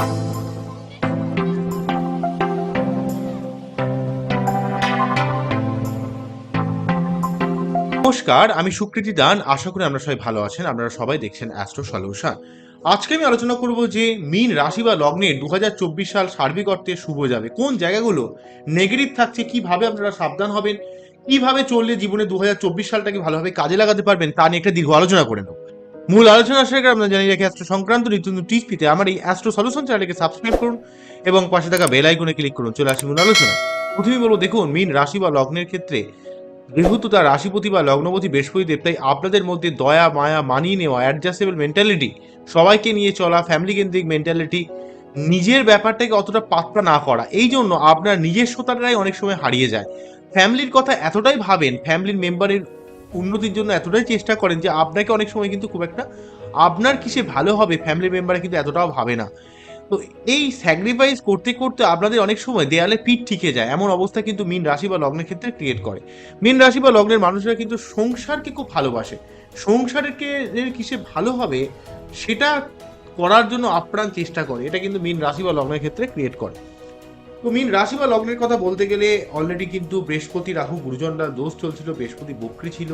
নমস্কার, আমি সুকৃতি দান। আশা করি আমরা সবাই ভালো আছেন। আপনারা সবাই দেখছেন অ্যাস্ট্রো সলিউশন আজকে আমি আলোচনা করব যে মিন রাশি বা লগ্নে দু হাজার চব্বিশ সাল সার্বিক অর্থে শুভ যাবে। কোন জায়গাগুলো নেগেটিভ থাকছে? কীভাবে আপনারা সাবধান হবেন? কীভাবে চললে জীবনে দু হাজার চব্বিশ সালটাকে ভালোভাবে কাজে লাগাতে পারবেন? তা নিয়ে একটা দীর্ঘ আলোচনা করে নেব। মূল আলোচনা শেখার আপনারা জানিয়ে রাখি অ্যাস্ট্রো সংক্রান্ত নিত্য নতুন টিপস আমার এই অ্যাস্ট্রো সলিউশন চ্যানেলকে সাবস্ক্রাইব করুন এবং পাশে থাকা বেল আইকনে ক্লিক করুন। চলে আসি মূল আলোচনা প্রথমেই বলব, দেখুন, মিন রাশি বা লগ্নের ক্ষেত্রে যেহেতু তার রাশিপতি বা লগ্নপতি বৃহস্পতি দেব তাই আপনাদের মধ্যে দয়া, মায়া মানিয়ে নেওয়া অ্যাডজাস্টেবল মেন্টালিটি সবাইকে নিয়ে চলা ফ্যামিলি কেন্দ্রিক মেন্টালিটি নিজের ব্যাপারটাকে অতটা পাত্তা না করা, এই জন্য আপনার নিজস্বতাটাই অনেক সময় হারিয়ে যায়। ফ্যামিলির কথা এতটাই ভাবেন ফ্যামিলির মেম্বারের উন্নতির জন্য এতটাই চেষ্টা করেন যে আপনাকে অনেক সময় কিন্তু খুব একটা আপনার কিসে ভালো হবে ফ্যামিলি মেম্বারে কিন্তু এতটাও ভাবে না। তো এই স্যাক্রিফাইস করতে করতে আপনাদের অনেক সময় দেয়ালে পিঠ ঠিকে যায়। এমন অবস্থা কিন্তু মিন রাশি বা লগ্নের ক্ষেত্রে ক্রিয়েট করে। মীন রাশি বা লগ্নের মানুষরা কিন্তু সংসারকে খুব ভালোবাসে। সংসারকে কিসে ভালো হবে, সেটা করার জন্য আপ্রাণ চেষ্টা করে। এটা কিন্তু মীন রাশি বা লগ্নের ক্ষেত্রে ক্রিয়েট করে। তো মীন রাশি বা লগ্নের কথা বলতে গেলে অলরেডি কিন্তু বৃহস্পতি, রাহু, গুরুজনরা দোষ চলছিল, বৃহস্পতি বক্রি ছিল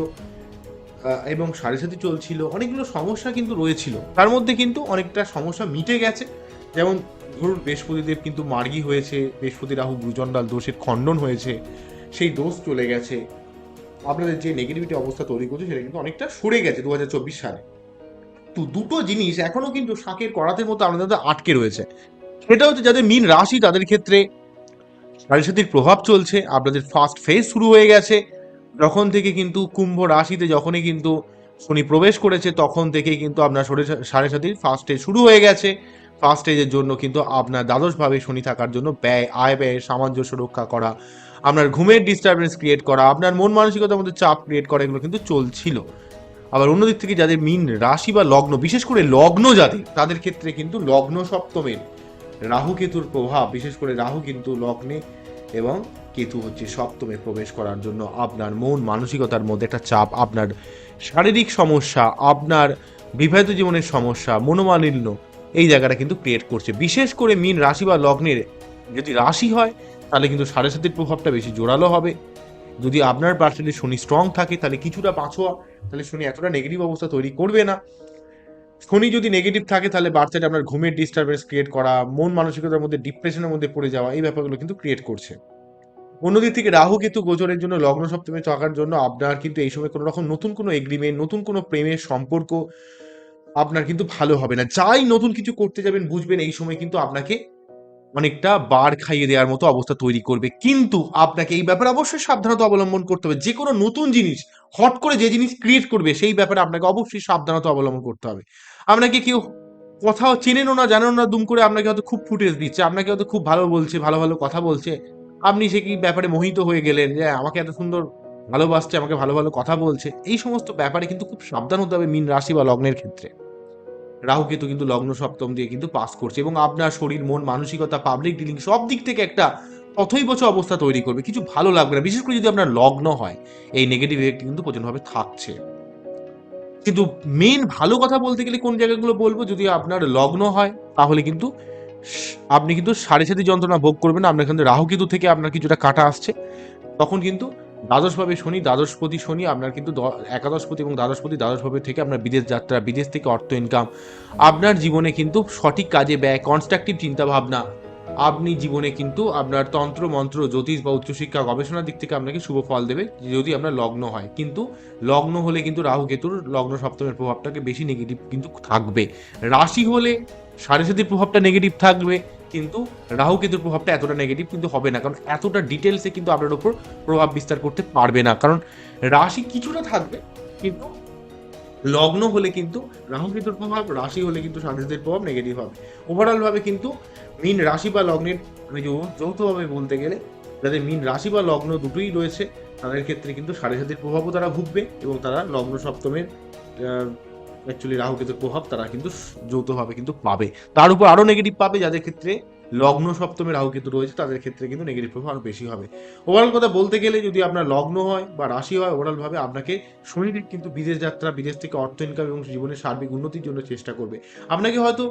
এবং সাড়ে সাথে চলছিল, অনেকগুলো সমস্যা কিন্তু রয়েছিল। তার মধ্যে কিন্তু অনেকটা সমস্যা মিটে গেছে। যেমন ধরুন বৃহস্পতিদেব কিন্তু মার্গি হয়েছে, বৃহস্পতি, রাহু গুরুজন্ডাল দোষের খণ্ডন হয়েছে, সেই দোষ চলে গেছে। আপনাদের যে নেগেটিভিটি অবস্থা তৈরি করছে, সেটা কিন্তু অনেকটা সরে গেছে দু হাজার চব্বিশ সালে। তো দুটো জিনিস এখনও কিন্তু শাকের করাতের মতো আপনাদের আটকে রয়েছে। সেটা হচ্ছে যাদের মিন রাশি, তাদের ক্ষেত্রে সারিসাতির প্রভাব চলছে। আপনাদের ফার্স্ট ফেজ শুরু হয়ে গেছে। যখন থেকে কিন্তু কুম্ভ রাশিতে যখনই কিন্তু শনি প্রবেশ করেছে, তখন থেকে কিন্তু আপনার সাড়ে সাতির ফার্স্ট স্টেজ শুরু হয়ে গেছে। ফার্স্ট স্টেজের জন্য কিন্তু আপনার দ্বাদশভাবে শনি থাকার জন্য ব্যয়, আয় ব্যয়ের সামঞ্জস্য রক্ষা করা, আপনার ঘুমের ডিস্টারবেন্স ক্রিয়েট করা, আপনার মন মানসিকতার মধ্যে চাপ ক্রিয়েট করা, এগুলো কিন্তু চলছিল। আবার অন্যদিক থেকে যাদের মিন রাশি বা লগ্ন, বিশেষ করে লগ্ন যাদের তাদের ক্ষেত্রে কিন্তু লগ্ন সপ্তমের রাহু কেতুর প্রভাব, বিশেষ করে রাহু কিন্তু লগ্নে এবং কেতু হচ্ছে সপ্তমে প্রবেশ করার জন্য আপনার মন, মানসিকতার মধ্যে একটা চাপ, আপনার শারীরিক সমস্যা, আপনার বিবাহিত জীবনের সমস্যা, মনোমালিন্য, এই জায়গাটা কিন্তু ক্রিয়েট করছে। বিশেষ করে মিন রাশি বা লগ্নের যদি রাশি হয়, তাহলে কিন্তু সাড়ে সাতের প্রভাবটা বেশি জোরালো হবে। যদি আপনার পার্সেন্টে শনি স্ট্রং থাকে, তাহলে কিছুটা পাঁচোয়া তাহলে শনি এতটা নেগেটিভ অবস্থা তৈরি করবে না। শনি যদি নেগেটিভ থাকে, তাহলে বাচ্চাটা আপনার ঘুমের ডিস্টারবেন্স ক্রিয়েট করা, মন মানসিকতার মধ্যে ডিপ্রেশনের মধ্যে পড়ে যাওয়া, এই ব্যাপারগুলো কিন্তু ক্রিয়েট করছে। অন্যদিক থেকে রাহু কিন্তু গোচরের জন্য লগ্ন সপ্তমে চকার জন্য আপনার কিন্তু এই সময় কোনো রকম নতুন কোনো এগ্রিমেন্ট নতুন কোনো প্রেমের সম্পর্ক আপনার কিন্তু ভালো হবে না। যাই নতুন কিছু করতে যাবেন, বুঝবেন এই সময় কিন্তু আপনাকে অনেকটা বার খাইয়ে দেওয়ার মতো অবস্থা তৈরি করবে। কিন্তু আপনাকে এই ব্যাপারে অবশ্যই সাবধানতা অবলম্বন করতে হবে। যে কোনো নতুন জিনিস হট করে যে জিনিস ক্রিয়েট করবে, সেই ব্যাপারে আপনাকে অবশ্যই সাবধানতা অবলম্বন করতে হবে। আপনাকে কেউ কোথাও চেনেনও না, জানেনও না, দুম করে আপনাকে হয়তো খুব ফুটেজ দিচ্ছে, আপনাকে হয়তো খুব ভালো বলছে, ভালো ভালো কথা বলছে। আপনি সে কি ব্যাপারে মোহিত হয়ে গেলেন যে, আমাকে এত সুন্দর ভালোবাসছে, আমাকে ভালো ভালো কথা বলছে? এই সমস্ত ব্যাপারে কিন্তু খুব সাবধান হতে হবে মিন রাশি বা লগ্নের ক্ষেত্রে। রাহু কিন্তু লগ্ন সপ্তম দিয়ে কিন্তু পাস করছে এবং আপনার শরীর, মন, মানসিকতা পাবলিক ডিলিং সব দিক থেকে একটা তথৈবচ অবস্থা তৈরি করবে, কিছু ভালো লাগবে না, বিশেষ করে যদি আপনার লগ্ন হয়, এই নেগেটিভ ইফেক্ট কিন্তু প্রচণ্ডভাবে থাকছে। কিন্তু মেন ভালো কথা বলতে গেলে কোন জায়গাগুলো বলব? যদি আপনার লগ্ন হয়, তাহলে কিন্তু আপনি কিন্তু সাড়ে সাথে যন্ত্রণা ভোগ করবেন না, আপনার কিন্তু রাহু কেতু থেকে আপনার কিছুটা কাটা আসছে। তখন কিন্তু দ্বাদশভাবে শনি, দ্বাদশপতি শনি, আপনার কিন্তু একাদশপতি এবং দ্বাদশপতি দ্বাদশভাবে থেকে আপনার বিদেশ যাত্রা, বিদেশ থেকে অর্থ ইনকাম আপনার জীবনে কিন্তু সঠিক কাজে ব্যয় কনস্ট্রাকটিভ চিন্তাভাবনা আপনি জীবনে কিন্তু আপনার তন্ত্র, মন্ত্র, জ্যোতিষ বা উচ্চশিক্ষা গবেষণার দিক থেকে আপনাকে শুভ ফল দেবে যদি আপনার লগ্ন হয়। কিন্তু লগ্ন হলে কিন্তু রাহু কেতুর লগ্ন সপ্তমের প্রভাবটাকে বেশি নেগেটিভ কিন্তু থাকবে। রাশি হলে সাড়ে প্রভাবটা নেগেটিভ থাকবে, কিন্তু রাহু কেতুর প্রভাবটা এতটা নেগেটিভ কিন্তু হবে না। কারণ এতটা ডিটেলসে কিন্তু আপনার উপর প্রভাব বিস্তার করতে পারবে না। কারণ রাশি কিছুটা থাকবে, কিন্তু লগ্ন হলে কিন্তু রাহু কেতুর প্রভাব, রাশি হলে কিন্তু সাড়ে প্রভাব নেগেটিভ হবে। ওভারঅলভাবে কিন্তু মিন রাশি বা লগ্নের যৌথভাবে বলতে গেলে, যাদের মিন রাশি বা লগ্ন দুটোই রয়েছে, তাদের ক্ষেত্রে কিন্তু সাড়ে সাতির প্রভাবও তারা ভুগবে এবং তারা লগ্ন সপ্তমের অ্যাকচুয়ালি রাহুকেতুর প্রভাব তারা কিন্তু যৌথভাবে কিন্তু পাবে। তার উপর আরও নেগেটিভ পাবে, যাদের ক্ষেত্রে লগ্ন সপ্তমে রাহু কেতু রয়েছে, তাদের ক্ষেত্রে কিন্তু নেগেটিভ প্রভাব আরও বেশি হবে। ওভারঅল কথা বলতে গেলে যদি আপনার লগ্ন হয় বা রাশি হয় ওভারঅল ভাবে আপনাকে শনিদেব কিন্তু বিদেশ যাত্রা, বিদেশ থেকে অর্থ ইনকাম এবং জীবনের সার্বিক উন্নতির জন্য চেষ্টা করবে। আপনাকে হয়তো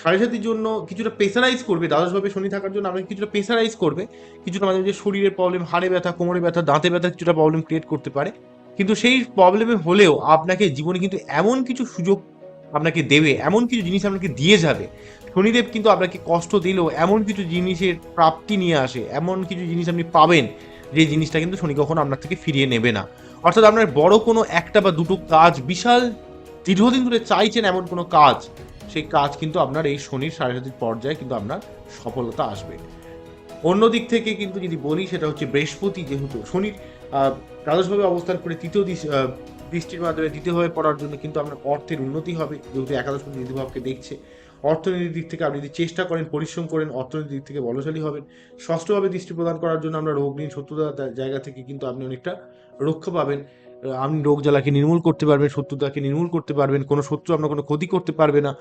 সাড়ে সাতির জন্য কিছুটা প্রেসারাইজ করবে, দ্বাদশভাবে শনি থাকার জন্য আপনাকে কিছুটা প্রেসারাইজ করবে, কিছুটা মাঝে মাঝে শরীরের প্রবলেম হাড়ে ব্যথা, কোমরে ব্যথা, দাঁতে ব্যথা কিছুটা প্রবলেম ক্রিয়েট করতে পারে। কিন্তু সেই প্রবলেমে হলেও আপনাকে জীবনে কিন্তু এমন কিছু সুযোগ আপনাকে দেবে, এমন কিছু জিনিস আপনাকে দিয়ে যাবে। শনিদেব কিন্তু আপনাকে কষ্ট দিলেও এমন কিছু জিনিসের প্রাপ্তি নিয়ে আসে, এমন কিছু জিনিস আপনি পাবেন যে জিনিসটা কিন্তু শনি কখনো আপনার থেকে ফিরিয়ে নেবে না। অর্থাৎ আপনার বড় কোনো একটা বা দুটো কাজ, বিশাল দীর্ঘদিন ধরে চাইছেন এমন কোনো কাজ, সেই কাজ কিন্তু আপনার এই শনির সাড়ে সাতির পর্যায়ে কিন্তু আপনার সফলতা আসবে। অন্য দিক থেকে কিন্তু যদি বলি, সেটা হচ্ছে বৃহস্পতি যেহেতু শনির দ্বাদশভাবে অবস্থান করে তৃতীয় দৃষ্টির মাধ্যমে দ্বিতীয়ভাবে পড়ার জন্য কিন্তু আপনার অর্থের উন্নতি হবে, যেহেতু একাদশ দ্বিতীয়ভাবকে দেখছে। অর্থনীতির দিক থেকে আপনি যদি চেষ্টা করেন, পরিশ্রম করেন, অর্থনীতির দিক থেকে বলশালী হবেন। ষষ্ঠভাবে দৃষ্টি প্রদান করার জন্য আমরা রোগ ঋণ শত্রুতার দা- জায়গা থেকে কিন্তু আপনি অনেকটা রক্ষা পাবেন। আপনি রোগ জ্বালাকে নির্মূল করতে পারবেন, শত্রুতাকে নির্মূল করতে পারবেন, কোনো শত্রু আপনার কোনো ক্ষতি করতে পারবে না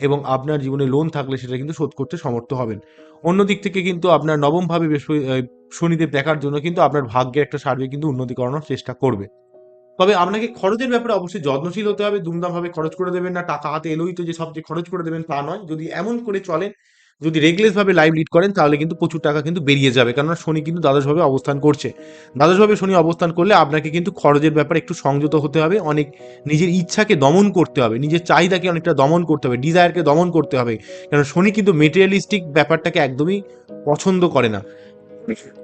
এবং আপনার জীবনে লোন থাকলে সেটা কিন্তু শোধ করতে সমর্থ হবেন। অন্য দিক থেকে কিন্তু আপনার নবমভাবে শনিদেব দেখার জন্য কিন্তু আপনার ভাগ্যে একটা সার্বিক কিন্তু উন্নতি করানোর চেষ্টা করবে। তবে আপনাকে খরচের ব্যাপারে অবশ্যই যত্নশীল হতে হবে দুমদাম ভাবে খরচ করে দেবেন না, টাকা হাতে এলোই তো যে সব যে খরচ করে দেবেন তা নয়। যদি এমন করে চলেন, যদি রেগলেস ভাবে লাইভ লিড করেন, তাহলে কিন্তু প্রচুর টাকা কিন্তু বেরিয়ে যাবে। কারণ শনি কিন্তু দ্বাদশভাবে অবস্থান করছে। দ্বাদশভাবে শনি অবস্থান করলে আপনাকে কিন্তু খরচের ব্যাপারে একটু সংযত হতে হবে, অনেক নিজের ইচ্ছাকে দমন করতে হবে, নিজের চাহিদাকে অনেকটা দমন করতে হবে ডিজায়ারকে দমন করতে হবে। কারণ শনি কিন্তু মেটেরিয়ালিস্টিক ব্যাপারটাকে একদমই পছন্দ করে না।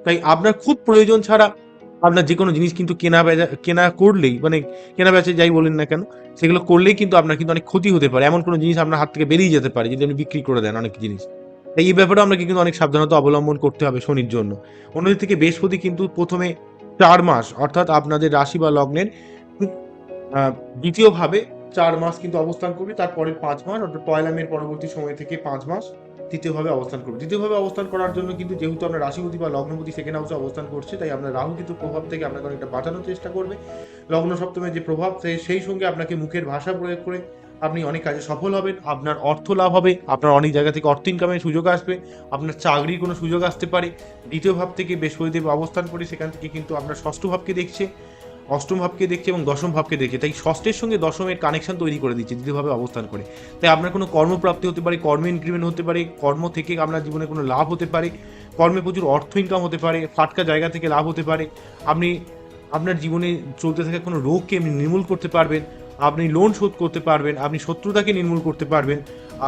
তাই আপনার খুব প্রয়োজন ছাড়া আপনার যে কোনো জিনিস কিন্তু কেনা বেচা, কেনা করলেই মানে কেনা বেচা যাই বলেন না কেন, সেগুলো করলেই কিন্তু আপনার কিন্তু অনেক ক্ষতি হতে পারে। এমন কোনো জিনিস আপনার হাত থেকে বেরিয়ে যেতে পারে, যদি আপনি বিক্রি করে দেন অনেক জিনিস। তাই এই ব্যাপারে আপনাকে কিন্তু অনেক সাবধানতা অবলম্বন করতে হবে শনির জন্য। অন্যদিক থেকে বৃহস্পতি কিন্তু প্রথমে চার মাস, অর্থাৎ আপনাদের রাশি বা লগ্নের দ্বিতীয়ভাবে চার মাস কিন্তু অবস্থান করবে, তারপরে পাঁচ মাস অর্থাৎ পয়লা মের পরবর্তী সময় থেকে পাঁচ মাস তৃতীয়ভাবে অবস্থান করবে। দ্বিতীয়ভাবে অবস্থান করার জন্য কিন্তু যেহেতু আমরা রাশিপতি বা লগ্নপতি সেকেন্ড হাউসে অবস্থান করছে, তাই আপনার রাহু কিন্তু প্রভাব থেকে আপনাকে অনেকটা বাঁচানোর চেষ্টা করবে। লগ্ন সপ্তমের যে প্রভাব সেই সঙ্গে আপনাকে মুখের ভাষা প্রয়োগ করে আপনি অনেক কাজে সফল হবেন, আপনার অর্থ লাভ হবে, আপনার অনেক জায়গা থেকে অর্থ ইনকামের সুযোগ আসবে, আপনার চাকরির কোনো সুযোগ আসতে পারে। দ্বিতীয় ভাব থেকে বৃহস্পতিদেব অবস্থান করে, সেখান থেকে কিন্তু আপনার ষষ্ঠ ভাবকে দেখছে। অষ্টম ভাবকে দেখছে এবং দশম ভাবকে দেখছে। তাই ষষ্ঠের সঙ্গে দশমের কানেকশন তৈরি করে দিচ্ছে, দ্বিতীয়ভাবে অবস্থান করে। তাই আপনার কোনো কর্মপ্রাপ্তি হতে পারে, কর্ম ইনক্রিমেন্ট হতে পারে, কর্ম থেকে আপনার জীবনে কোনো লাভ হতে পারে, কর্মে প্রচুর অর্থ ইনকাম হতে পারে, ফাটকা জায়গা থেকে লাভ হতে পারে। আপনি আপনার জীবনে চলতে থাকা কোনো রোগকে আপনি নির্মূল করতে পারবেন। আপনি লোন শোধ করতে পারবেন, আপনি শত্রুতাকে নির্মূল করতে পারবেন,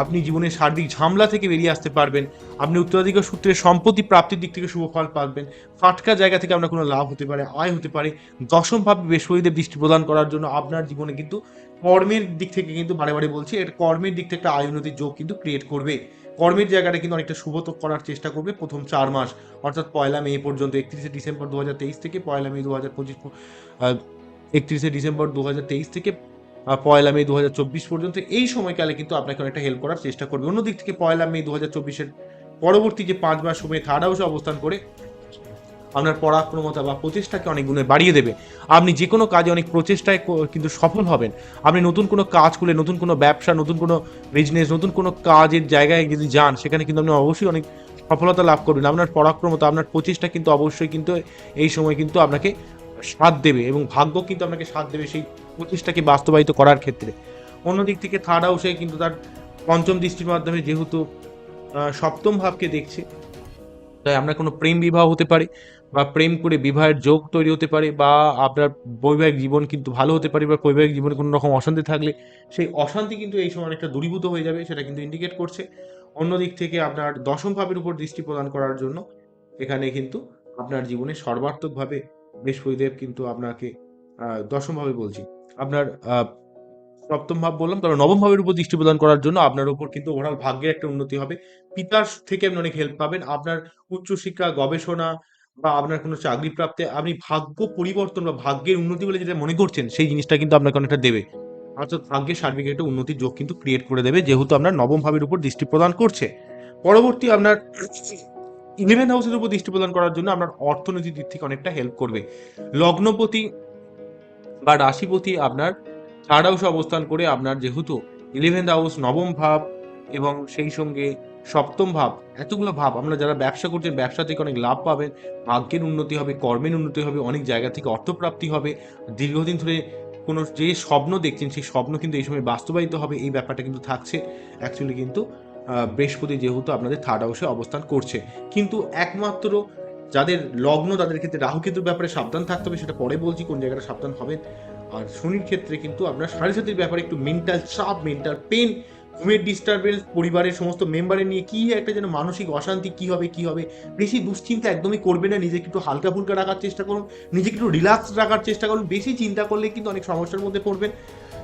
আপনি জীবনের সার্বিক ঝামলা থেকে বেরিয়ে আসতে পারবেন, আপনি উত্তরাধিকার সূত্রে সম্পত্তি প্রাপ্তির দিক থেকে শুভ ফল পাবেন, ফাটকা জায়গা থেকে আপনার কোনো লাভ হতে পারে, আয় হতে পারে দশম ভাবে বৃহস্পতিদেব দৃষ্টি প্রদান করার জন্য আপনার জীবনে কিন্তু কর্মের দিক থেকে কিন্তু বারে বারে বলছি এটা কর্মের দিক থেকে একটা আয় উন্নতির যোগ কিন্তু ক্রিয়েট করবে। কর্মের জায়গাটা কিন্তু অনেকটা শুভত করার চেষ্টা করবে প্রথম চার মাস, অর্থাৎ পয়লা মে পর্যন্ত, একত্রিশে ডিসেম্বর দু থেকে পয়লা মে দু হাজার পঁচিশ একত্রিশে ডিসেম্বর দু থেকে পয়লা মে দু হাজার চব্বিশ পর্যন্ত এই সময়কালে কিন্তু আপনাকে অনেকটা হেল্প করার চেষ্টা করবে। অন্যদিক থেকে পয়লা মে দু হাজার পরবর্তী যে পাঁচ মাস সময় থার্ড হাউসে অবস্থান করে, আপনার পরাক্রমতা বা প্রচেষ্টাকে অনেক গুণে বাড়িয়ে দেবে। আপনি যে কোনো কাজে অনেক প্রচেষ্টায় কিন্তু সফল হবেন। আপনি নতুন কোনো কাজ খুলে, নতুন কোনো ব্যবসা, নতুন কোনো বিজনেস নতুন কোনো কাজের জায়গায় যদি যান, সেখানে কিন্তু আপনি অবশ্যই অনেক সফলতা লাভ করবেন। আপনার পরাক্রমতা, আপনার প্রচেষ্টা কিন্তু অবশ্যই কিন্তু এই সময় কিন্তু আপনাকে সাথ দেবে এবং ভাগ্য কিন্তু আপনাকে সাথ দেবে সেই প্রচেষ্টাকে বাস্তবায়িত করার ক্ষেত্রে। অন্যদিক থেকে থার্ড হাউসে কিন্তু তার পঞ্চম দৃষ্টির মাধ্যমে যেহেতু সপ্তম ভাবকে দেখছে, তাই আপনার কোনো প্রেম বিবাহ হতে পারে বা প্রেম করে বিবাহের যোগ তৈরি হতে পারে বা আপনার বৈবাহিক জীবন কিন্তু ভালো হতে পারে বা বৈবাহিক জীবনে কোনো রকম অশান্তি থাকলে, সেই অশান্তি কিন্তু এই সময় অনেকটা দূরীভূত হয়ে যাবে, সেটা কিন্তু ইন্ডিকেট করছে। অন্যদিক থেকে আপনার দশম ভাবের উপর দৃষ্টি প্রদান করার জন্য এখানে কিন্তু আপনার জীবনে সর্বাত্মকভাবে বৃহস্পতিদেব কিন্তু আপনাকে দশমভাবে বলছি। আপনার সপ্তম ভাব বললাম তবে নবম ভাবের উপর দৃষ্টি প্রদান করার জন্য আপনার উপর কিন্তু ওভারঅল ভাগ্যের একটা উন্নতি হবে। পিতার থেকে আপনি অনেক হেল্প পাবেন। আপনার উচ্চশিক্ষা গবেষণা বা আপনার কোনো চাকরি প্রাপ্তে আপনি ভাগ্য পরিবর্তন বা ভাগ্যের উন্নতি বলে যেটা মনে করছেন, সেই জিনিসটা কিন্তু আপনাকে অনেকটা দেবে। অর্থাৎ ভাগ্যের সার্বিক একটা উন্নতির যোগ কিন্তু ক্রিয়েট করে দেবে, যেহেতু আপনার নবম ভাবের উপর দৃষ্টি প্রদান করছে। পরবর্তী আপনার ইলেভেন হাউসের উপর দৃষ্টি প্রদান করার জন্য আপনার অর্থনৈতিক দিক থেকে অনেকটা হেল্প করবে। লগ্নপতি বা রাশিপতি আপনার থার্ড হাউসে অবস্থান করে আপনার যেহেতু ইলেভেন্থ হাউস নবম ভাব এবং সেই সঙ্গে সপ্তম ভাব, এতগুলো ভাব আমরা যারা ব্যবসা করছেন, ব্যবসা থেকে অনেক লাভ পাবেন, ভাগ্যের উন্নতি হবে, কর্মের উন্নতি হবে, অনেক জায়গা থেকে অর্থপ্রাপ্তি হবে। দীর্ঘদিন ধরে কোনো যে স্বপ্ন দেখছেন, সেই স্বপ্ন কিন্তু এই সময় বাস্তবায়িত হবে, এই ব্যাপারটা কিন্তু থাকছে। অ্যাকচুয়ালি কিন্তু বৃহস্পতি যেহেতু আপনাদের থার্ড হাউসে অবস্থান করছে। কিন্তু একমাত্র যাদের লগ্ন, তাদের ক্ষেত্রে রাহুকেতুর ব্যাপারে সাবধান থাকতে হবে, সেটা পরে বলছি, কোন জায়গাটা সাবধান হবেন আর শনির ক্ষেত্রে কিন্তু আপনার সাড়ে সাতির ব্যাপারে একটু মেন্টাল চাপ মেন্টাল পেন ঘুমের ডিস্টারবেন্স পরিবারের সমস্ত মেম্বারের নিয়ে কি একটা যেন মানসিক অশান্তি, কি হবে কি হবে, বেশি দুশ্চিন্তা একদমই করবে না। নিজেকে একটু হালকা ফুলকা রাখার চেষ্টা করুন, নিজেকে একটু রিল্যাক্স রাখার চেষ্টা করুন। বেশি চিন্তা করলে কিন্তু অনেক সমস্যার মধ্যে পড়বেন।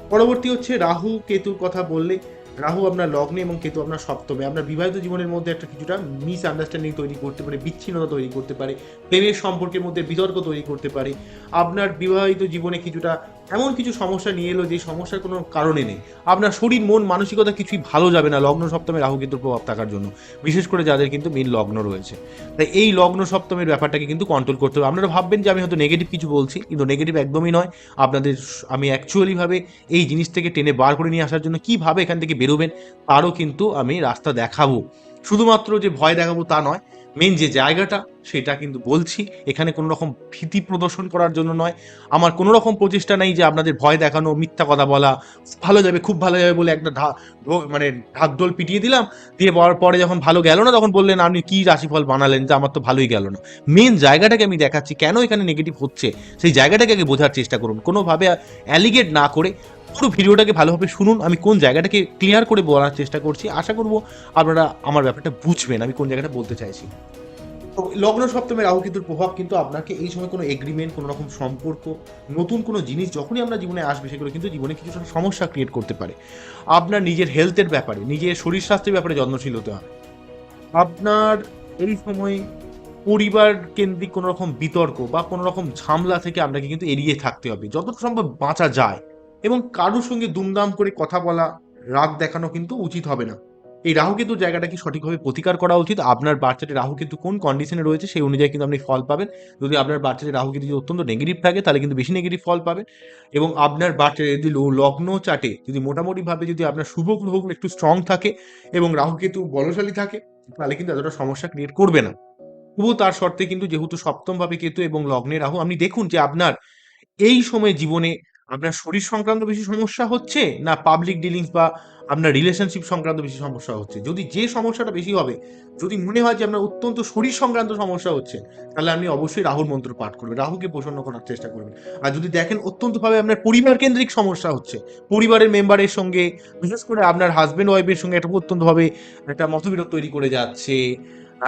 পরবর্তী হচ্ছে রাহু কেতুর কথা বললে রাহু আপনার লগ্নে এবং কেতু আপনার সপ্তমে। আপনার বিবাহিত জীবনের মধ্যে একটা কিছুটা মিস আন্ডারস্ট্যান্ডিং তৈরি করতে পারে, বিচ্ছিন্নতা তৈরি করতে পারে, প্রেমের সম্পর্কের মধ্যে বিতর্ক তৈরি করতে পারে। আপনার বিবাহিত জীবনে কিছুটা এমন কিছু সমস্যা নিয়ে এলো যে সমস্যার কোনো কারণে নেই। আপনার শরীর, মন, মানসিকতা কিছুই ভালো যাবে না লগ্ন সপ্তমে রাহু কেতুর প্রভাব থাকার জন্য। বিশেষ করে যাদের কিন্তু মেন লগ্ন রয়েছে। তাই এই লগ্ন সপ্তমের ব্যাপারটাকে কিন্তু কন্ট্রোল করতে হবে। আপনারা ভাববেন যে আমি হয়তো নেগেটিভ কিছু বলছি, কিন্তু নেগেটিভ একদমই নয়। আপনাদের আমি অ্যাকচুয়ালিভাবে এই জিনিস থেকে টেনে বার করে নিয়ে আসার জন্য কীভাবে এখান থেকে বেরোবেন, তারও কিন্তু আমি রাস্তা দেখাবো। শুধুমাত্র যে ভয় দেখাবো তা নয় মেন যে জায়গাটা, সেটা কিন্তু বলছি। এখানে কোনো রকম ভীতি প্রদর্শন করার জন্য নয়। আমার কোনো রকম প্রচেষ্টা নেই যে আপনাদের ভয় দেখানো, মিথ্যা কথা বলা, ভালো যাবে, খুব ভালো যাবে বলে একটা ঢা মানে ঢাকঢোল পিটিয়ে দিলাম। দিয়ে পরে যখন ভালো গেল না, তখন বললেন, আপনি কি রাশিফল বানালেন? যে আমার তো ভালোই গেল না। মেন জায়গাটাকে আমি দেখাচ্ছি। কেন এখানে নেগেটিভ হচ্ছে? সেই জায়গাটাকে আগে বোঝার চেষ্টা করুন। কোনোভাবে অ্যালিগেট না করে পুরো ভিডিওটাকে ভালোভাবে শুনুন। আমি কোন জায়গাটাকে ক্লিয়ার করে বলার চেষ্টা করছি, আশা করব আপনারা আমার ব্যাপারটা বুঝবেন, আমি কোন জায়গাটা বলতে চাইছি। লগ্ন সপ্তমে রাহু কেতুর প্রভাব কিন্তু আপনাকে এই সময় কোনো এগ্রিমেন্ট কোনো রকম সম্পর্ক, নতুন কোনো জিনিস যখনই আমরা জীবনে আসবে সেগুলো কিন্তু জীবনে কিছু সমস্যা ক্রিয়েট করতে পারে। আপনার নিজের হেলথের ব্যাপারে, নিজের শরীর স্বাস্থ্যের ব্যাপারে যত্নশীল হতে হবে। আপনার এই সময় পরিবার কেন্দ্রিক কোনো রকম বিতর্ক বা কোনো রকম ঝামলা থেকে আপনাকে কিন্তু এড়িয়ে থাকতে হবে। যতটা সম্ভব বাঁচা যায়। এবং কারোর সঙ্গে দুমদাম করে কথা বলা, রাগ দেখানো কিন্তু উচিত হবে না। এই রাহুকেতু জায়গাটা কি সঠিকভাবে প্রতিকার করা উচিত? আপনার বাচ্চাটি রাহুকেতু কোন কন্ডিশনে রয়েছে? সেই অনুযায়ী কিন্তু আপনি ফল পাবেন। যদি আপনার বাচ্চাটি রাহুকেতু যদি অত্যন্ত নেগেটিভ থাকে, তাহলে কিন্তু বেশি নেগেটিভ ফল পাবেন। এবং আপনার বাচ্চার যদি লগ্ন চাটে যদি মোটামুটিভাবে যদি আপনার শুভ গ্রহগুলো একটু স্ট্রং থাকে এবং রাহুকেতু বলশালী থাকে, তাহলে কিন্তু এতটা সমস্যা ক্রিয়েট করবে না। তবুও তার শর্তে কিন্তু যেহেতু সপ্তমভাবে কেতু এবং লগ্নে রাহু, আপনি দেখুন যে আপনার এই সময় জীবনে আপনার শরীর সংক্রান্ত বেশি সমস্যা হচ্ছে না পাবলিক ডিলিংস বা আপনার রিলেশনশিপ সংক্রান্ত বেশি সমস্যা হচ্ছে? যদি যে সমস্যাটা বেশি হবে, যদি মনে হয় যে আপনার অত্যন্ত শরীর সংক্রান্ত সমস্যা হচ্ছে, তাহলে আপনি অবশ্যই রাহুল মন্ত্র পাঠ করবেন রাহুকে প্রসন্ন করার চেষ্টা করবেন। আর যদি দেখেন অত্যন্তভাবে আপনার পরিবার কেন্দ্রিক সমস্যা হচ্ছে, পরিবারের মেম্বারের সঙ্গে, বিশেষ করে আপনার হাজব্যান্ড ওয়াইফের সঙ্গে একটা অত্যন্তভাবে একটা মতবিরোধ তৈরি করে যাচ্ছে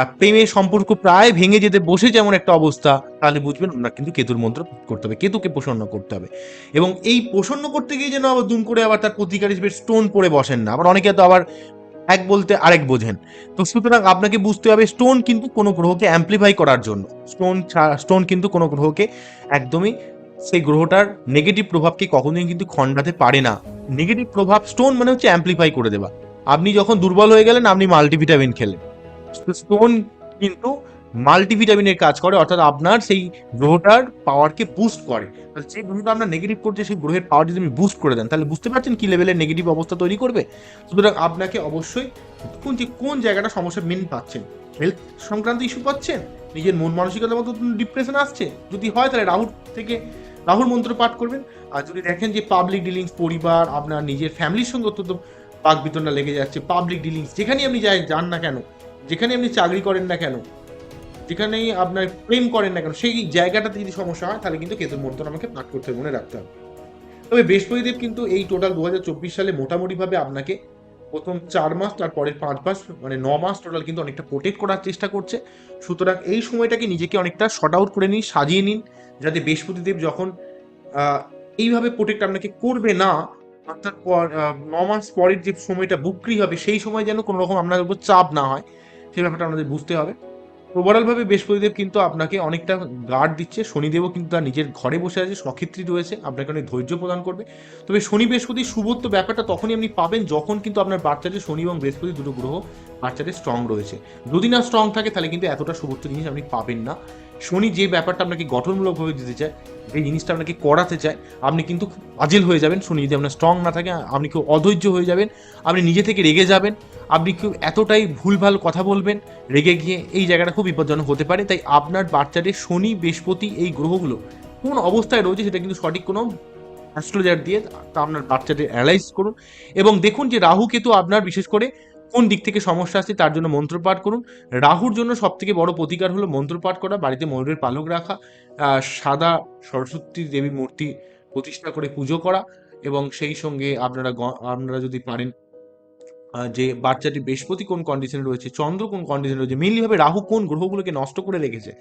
প্রেমের সম্পর্ক প্রায় ভেঙে যেতে বসে যেমন একটা অবস্থা, তাহলে বুঝবেন আপনার কিন্তু কেতুর মন্ত্র করতে হবে, কেতুকে প্রসন্ন করতে হবে। এবং এই প্রসন্ন করতে গিয়ে যেন আবার দুম করে আবার তার প্রতিকার হিসেবে স্টোন পরে বসেন না, আবার অনেকে তো আবার এক বলতে আরেক বোঝেন। তো সুতরাং আপনাকে বুঝতে হবে স্টোন কিন্তু কোনো গ্রহকে অ্যাম্প্লিফাই করার জন্য স্টোন স্টোন কিন্তু কোনো গ্রহকে একদমই সেই গ্রহটার নেগেটিভ প্রভাবকে কখনোই কিন্তু খণ্ডাতে পারে না। নেগেটিভ প্রভাব স্টোন মানে হচ্ছে অ্যাম্প্লিফাই করে দেওয়া। আপনি যখন দুর্বল হয়ে গেলেন, আপনি মাল্টিভিটামিন খেলেন। স্টোন কিন্তু মাল্টিভিটামিনের কাজ করে, অর্থাৎ আপনার সেই গ্রহটার পাওয়ারকে বুস্ট করে। তাহলে যে গ্রহটা আপনার নেগেটিভ করছে, সেই গ্রহের পাওয়ার যদি আপনি বুস্ট করে দেন, তাহলে বুঝতে পারছেন কি লেভেলের নেগেটিভ অবস্থা তৈরি করবে? সুতরাং আপনাকে অবশ্যই কোন যে কোন জায়গাটা সমস্যা মেন পাচ্ছেন? হেলথ সংক্রান্ত ইস্যু পাচ্ছেন? নিজের মন মানসিকতার মতো ডিপ্রেশন আসছে? যদি হয়, তাহলে রাহুর থেকে রাহুর মন্ত্র পাঠ করবেন। আর যদি দেখেন যে পাবলিক ডিলিংস পরিবার, আপনার নিজের ফ্যামিলির সঙ্গে অত্যন্ত বাক বিতরণা লেগে যাচ্ছে পাবলিক ডিলিংস যেখানেই আপনি যাই যান না কেন যেখানে আপনি চাকরি করেন না কেন, যেখানেই আপনার প্রেম করেন না কেন, সেই জায়গাটাতে যদি সমস্যা হয়, তাহলে কিন্তু কেতুর মন্ত্র আমাকে পাঠ করতে মনে রাখতে হবে। তবে বৃহস্পতিদেব কিন্তু এই টোটাল দু হাজার চব্বিশ সালে মোটামুটিভাবে আপনাকে প্রথম চার মাস, তারপরের পাঁচ মাস মানে ন মাস টোটাল কিন্তু অনেকটা প্রোটেক্ট করার চেষ্টা করছে। সুতরাং এই সময়টাকে নিজেকে অনেকটা শর্ট আউট করে নিন, সাজিয়ে নিন, যাতে বৃহস্পতিদেব যখন এইভাবে প্রোটেক্ট আপনাকে করবে না, অর্থাৎ ন মাস পরের যে সময়টা বুকরি হবে, সেই সময় যেন কোনো রকম আপনার উপর চাপ না হয়। সেই ব্যাপারটা আমাদের বুঝতে হবে। ওভারঅলভাবে বৃহস্পতিদেব কিন্তু আপনাকে অনেকটা গার্ড দিচ্ছে। শনিদেবও কিন্তু তার নিজের ঘরে বসে আছে সক্ষেত্রী রয়েছে, আপনাকে অনেক ধৈর্য প্রদান করবে। তবে শনি বৃহস্পতি শুভত্ব ব্যাপারটা তখনই আপনি পাবেন যখন কিন্তু আপনার বাচ্চাদের শনি এবং বৃহস্পতি দুটো গ্রহ বাচ্চাদের স্ট্রং রয়েছে। যদি না স্ট্রং থাকে, তাহলে কিন্তু এতটা শুভত্ব জিনিস আপনি পাবেন না। শনি যে ব্যাপারটা আপনাকে গঠনমূলকভাবে দিতে চায় যে জিনিসটা আপনাকে করাতে চায়, আপনি কিন্তু আজেল হয়ে যাবেন। শনি যদি আপনার স্ট্রং না থাকে, আপনি কেউ অধৈর্য হয়ে যাবেন। আপনি নিজে থেকে রেগে যাবেন। আপনি কেউ এতটাই ভুলভাল কথা বলবেন? রেগে গিয়ে এই জায়গাটা খুব বিপজ্জনক হতে পারে, তাই আপনার বাচ্চাদের শনি, বৃহস্পতি এই গ্রহগুলো কোন অবস্থায় রয়েছে সেটা কিন্তু সঠিক কোনো অ্যাস্ট্রোলজার দিয়ে তা আপনার বাচ্চাদের অ্যানালাইজ করুন। এবং দেখুন যে রাহু কেতু আপনার বিশেষ করে কোন দিক থেকে সমস্যা আসছে তার জন্য মন্ত্রপাঠ করুন। রাহুর জন্য সব থেকে বড় প্রতিকার হলো মন্ত্রপাঠ করা, বাড়িতে ময়ূরের পালক রাখা সাদা সরস্বতী দেবী মূর্তি প্রতিষ্ঠা করে পুজো করা এবং সেই সঙ্গে আপনারা আপনারা যদি পারেন যে বাচ্চাটি বৃহস্পতি কোন কন্ডিশনে রয়েছে, চন্দ্র কোন কন্ডিশনে রয়েছে মেনলি ভাবে রাহু কোন গ্রহগুলোকে নষ্ট করে রেখেছে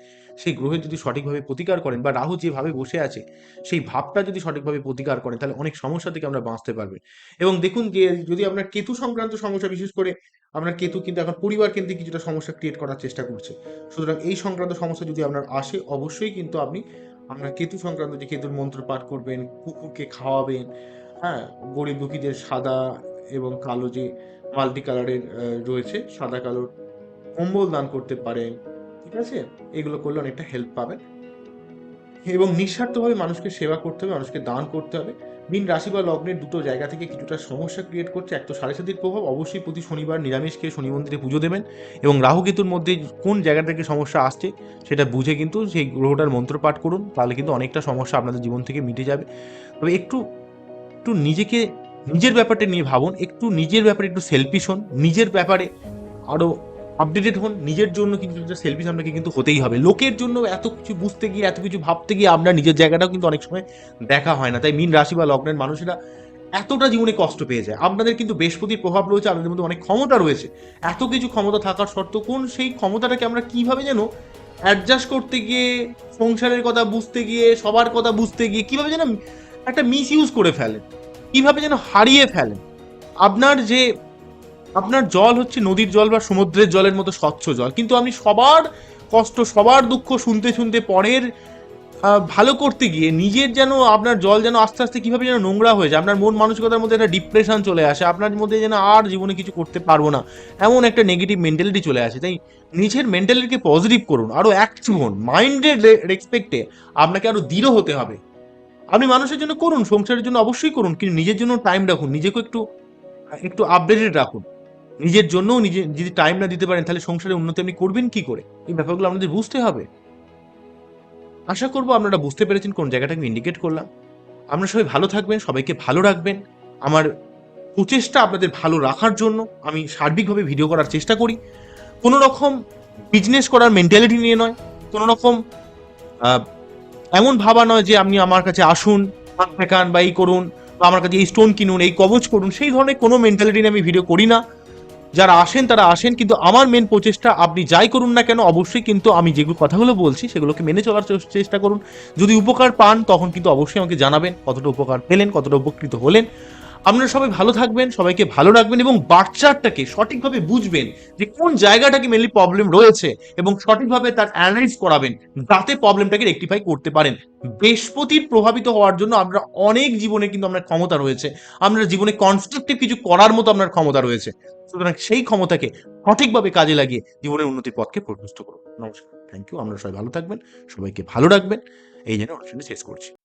সেই গ্রহে যদি সঠিকভাবে প্রতিকার করেন বা রাহু যেভাবে বসে আছে, সেই ভাবটা যদি সঠিকভাবে প্রতিকার করেন, তাহলে অনেক সমস্যা থেকে আমরা বাঁচতে পারবেন এবং দেখুন যে, যদি আপনার কেতু সংক্রান্ত সমস্যা, বিশেষ করে আপনার কেতু কিন্তু এখন পরিবার কেন্দ্রিক কিছুটা সমস্যা ক্রিয়েট করার চেষ্টা করছে। সুতরাং এই সংক্রান্ত সমস্যা যদি আপনার আসে, অবশ্যই কিন্তু আপনি আপনার কেতু সংক্রান্ত যে কেতুর মন্ত্র পাঠ করবেন, কুকুরকে খাওয়াবেন হ্যাঁ গরিব দুঃখীদের সাদা এবং কালো যে মাল্টি কালারের রয়েছে, সাদা কালোর কম্বল দান করতে পারেন, ঠিক আছে? এগুলো করলে অনেকটা হেল্প পাবেন। এবং নিঃস্বার্থভাবে মানুষকে সেবা করতে হবে, মানুষকে দান করতে হবে। মিন রাশি বা লগ্নের দুটো জায়গা থেকে কিছুটা সমস্যা ক্রিয়েট করছে। এক তো সাড়ে সাতির প্রভাব, অবশ্যই প্রতি শনিবার নিরামিষ খেয়ে শনি মন্দিরে পুজো দেবেন এবং রাহু কেতুর মধ্যে কোন জায়গা থেকে সমস্যা আসছে সেটা বুঝে কিন্তু সেই গ্রহটার মন্ত্র পাঠ করুন, তাহলে কিন্তু অনেকটা সমস্যা আপনাদের জীবন থেকে মিটে যাবে। তবে একটু একটু নিজেকে নিজের ব্যাপারটা নিয়ে ভাবুন, একটু নিজের ব্যাপারে একটু সেলফিশ হন, নিজের ব্যাপারে আরও আপডেটেড হন, নিজের জন্য কিন্তু সেলফিশ আপনাকে কিন্তু হতেই হবে। লোকের জন্য এত কিছু বুঝতে গিয়ে, এত কিছু ভাবতে গিয়ে আপনার নিজের জায়গাটাও কিন্তু অনেক সময় দেখা হয় না। তাই মিন রাশি বা লগ্নের মানুষেরা এতটা জীবনে কষ্ট পেয়ে যায়। আপনাদের কিন্তু বৃহস্পতির প্রভাব রয়েছে, আপনাদের মধ্যে অনেক ক্ষমতা রয়েছে। এত কিছু ক্ষমতা থাকার সত্ত্বেও কোন সেই ক্ষমতাটাকে আমরা কীভাবে যেন অ্যাডজাস্ট করতে গিয়ে, সংসারের কথা বুঝতে গিয়ে, সবার কথা বুঝতে গিয়ে, কীভাবে যেন একটা মিস ইউজ করে ফেলেন? কীভাবে যেন হারিয়ে ফেলেন। আপনার যে, আপনার জল হচ্ছে নদীর জল বা সমুদ্রের জলের মতো স্বচ্ছ জল। কিন্তু আপনি সবার কষ্ট, সবার দুঃখ শুনতে শুনতে পরের ভালো করতে গিয়ে নিজের যেন আপনার জল যেন আস্তে আস্তে কীভাবে যেন নোংরা হয়ে যায়, আপনার মন মানসিকতার মধ্যে একটা ডিপ্রেশন চলে আসে, আপনার মধ্যে যেন আর জীবনে কিছু করতে পারব না, এমন একটা নেগেটিভ মেন্টালিটি চলে আসে। তাই নিজের মেন্টালিটিকে পজিটিভ করুন আরও অ্যাক্টিভ হন। মাইন্ডের রেসপেক্টে আপনাকে আরও দৃঢ় হতে হবে। আপনি মানুষের জন্য করুন, সংসারের জন্য অবশ্যই করুন, কিন্তু নিজের জন্য টাইম রাখুন, নিজেকে একটু একটু আপডেটেড রাখুন। নিজের জন্যও নিজে, যদি টাইম না দিতে পারেন, তাহলে সংসারে উন্নতি আপনি করবেন কি করে? এই ব্যাপারগুলো আপনাদের বুঝতে হবে। আশা করব আপনারা বুঝতে পেরেছেন কোন জায়গাটাকে ইন্ডিকেট করলাম। আপনারা সবাই ভালো থাকবেন, সবাইকে ভালো রাখবেন। আমার প্রচেষ্টা আপনাদের ভালো রাখার জন্য আমি সার্বিকভাবে ভিডিও করার চেষ্টা করি। কোনো রকম বিজনেস করার মেন্টালিটি নিয়ে নয় কোনো রকম এমন ভাবা নয় যে আপনি আমার কাছে আসুন ফেকান বা এই করুন, বা আমার কাছে এই স্টোন কিনুন, এই কবচ করুন, সেই ধরনের কোনো মেন্টালিটি নিয়ে আমি ভিডিও করি না। যারা আসেন, তারা আসেন, কিন্তু আমার মেন প্রচেষ্টা আপনি যাই করুন না কেন, অবশ্যই কিন্তু আমি যেগুলো কথাগুলো বলছি, সেগুলোকে মেনে চলার চেষ্টা করুন। যদি উপকার পান, তখন কিন্তু অবশ্যই আমাকে জানাবেন কতটা উপকার পেলেন, কতটা উপকৃত হলেন। আপনারা সবাই ভালো থাকবেন, সবাইকে ভালো রাখবেন এবং বাচ্চাটাকে সঠিকভাবে বুঝবেন যে কোন জায়গাটাকে মেনলি প্রবলেম রয়েছে এবং সঠিকভাবে তার অ্যানালাইজ করাবেন, যাতে প্রবলেমটাকে রেকটিফাই করতে পারেন। বৃহস্পতির প্রভাবিত হওয়ার জন্য আমরা অনেক জীবনে কিন্তু আপনার ক্ষমতা রয়েছে। আপনার জীবনে কনস্ট্রাকটিভ কিছু করার মতো আপনার ক্ষমতা রয়েছে। সুতরাং সেই ক্ষমতাকে সঠিকভাবে কাজে লাগিয়ে জীবনের উন্নতির পথকে প্রশস্ত করুন। নমস্কার। থ্যাংক ইউ আপনারা সবাই ভালো থাকবেন, সবাইকে ভালো রাখবেন। এই জন্য অনুষ্ঠানটি শেষ করছি।